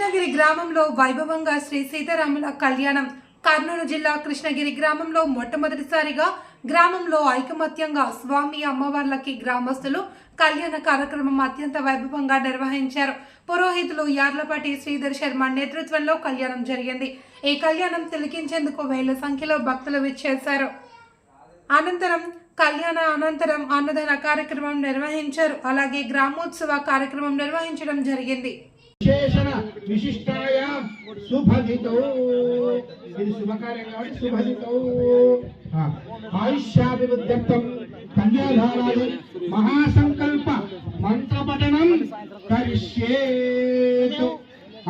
కృష్ణగిరి గ్రామంలో వైభవంగా శ్రీ సీతారాముల కళ్యాణం. కర్నూలు జిల్లా కృష్ణగిరి గ్రామంలో మొట్టమొదటిసారిగా గ్రామంలో ఐకమత్యంగా స్వామి అమ్మవార్లకి గ్రామస్తులు కళ్యాణ కార్యక్రమం అత్యంత వైభవంగా నిర్వహించారు. పురోహితులు యార్లపాటి శ్రీధర్ శర్మ నేతృత్వంలో కళ్యాణం జరిగింది. ఈ కళ్యాణం తిలకించేందుకు వేల సంఖ్యలో భక్తులు విచ్చేశారు. అనంతరం కళ్యాణ అనంతరం అన్నదాన కార్యక్రమం నిర్వహించారు. అలాగే గ్రామోత్సవ కార్యక్రమం నిర్వహించడం జరిగింది. విశేషణ విశిష్టాయ సుభజితౌ. ఇది శుభకార్యం కాబట్టి సుభజితౌ. ఆయుష్యాభివృద్ధ్యర్థం కన్యాధారాది మహాసంకల్ప మంత్రపఠనం కరిష్యేతు.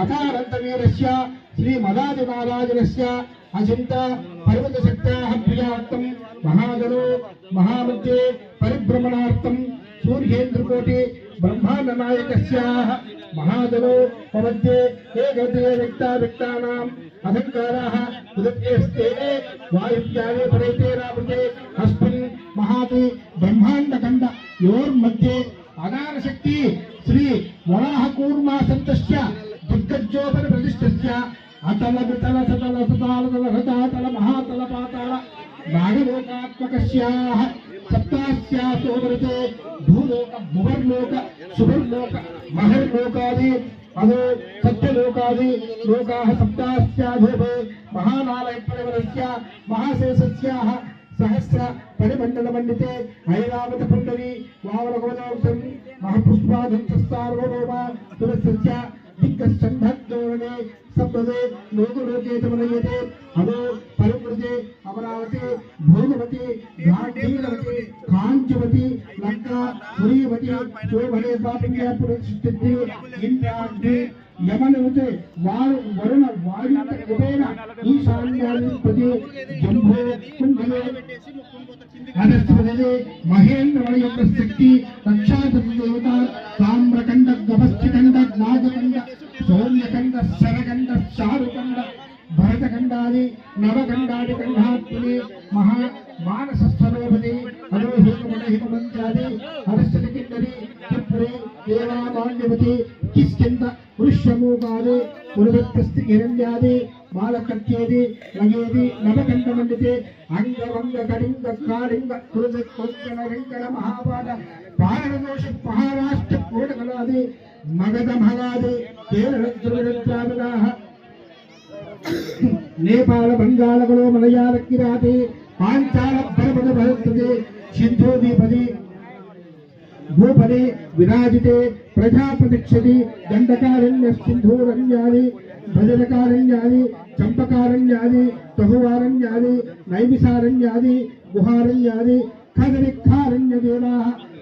అథానంతవీరస్య శ్రీ మదాది మహారాజునస్య అచింత పర్వత శక్త్యాః ప్రియార్థం మహాగణో మహామధ్యే పరిభ్రమణార్థం సూర్యేంద్రకోటి బ్రహ్మాండ నాయకస్యాహ మహాదలో ప్రపంచే ఏకతే వ్యక్త వ్యక్తానాం అహంకారాః ఉదత్యేస్తే వాయుప్యావే పరైతేరావృతే అస్మిన్ మహాతి బ్రహ్మాండఖండ యోర్మధ్యే అగారశక్తి శ్రీ వరాహకూర్మా సంతస్య దుర్గజ్యోపరి అతల వితల సతల సతాల మహాతల పాతాళ నాగలోకాత్మకస్యాహ సప్తాస్యాసోమరతే భూలోక భువర్లోక శుభర్లోక మహర్లోకాది అదో సత్యలోకాది లోకా సప్తాస్యాధూపే మహానాలయ పరివరస్య మహాశేషస్యాः సహస్ర పరిమండల మండితే ఐరావత పుండరి వావరగోదాంసం మహాపుష్పాధంతస్తారోమ తులస్య దిగ్గస్కంధోరణే సప్తదే లోకలోకే అదో భూపతి అమరావతి భూమవతి గాంధీవతి కాంచవతి లంక పురీవతి శోభనే పాపిన్యా పురస్తిష్ఠి ఇంద్రాంటి యమనుతే వారు వరుణ వాయు ఈ ఈశాన్యాధిపతి జంభో కుంభలే. అధస్థిపదే మహేంద్రమణ యొక్క శక్తి రక్షాధి దేవత తామ్రకండ గభస్థికండ నాగకండ సౌమ్యకండ శరకండ చారు భరతఖండాది నవకండాది మహా మానస స్థలోపతి అరోహిమణ హిమవంత్యాది హరస్థితి కిన్నరి త్రిపురి దేవామాన్యవతి కిష్కింద వృష్యమూగాది పునరుత్కస్తి హిరణ్యాది బాలకత్యేది లగేది నవకండ మండితే అంగవంగ కళింగ కాళింగ కురుద కొంకణ వెంకట మహాపాద పారణదోష మహారాష్ట్ర కోటకలాది మగధ మగాది కేరళ నేపాల బంగాళకులు మలయాళ కిరాతే పాంచాల పరపద భరతదే సింధోదీపది. భూపది విరాజితే ప్రజాప్రతిక్షది దండకారణ్య సింధూరణ్యాది భజనకారణ్యాది చంపకారణ్యాది తహువారణ్యాది నైమిసారణ్యాది గుహారణ్యాది ఖగరిఖారణ్య దేవా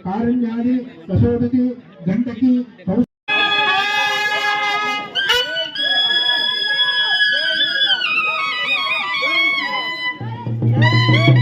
కారణ్యాది దశోదతి గండకి thank you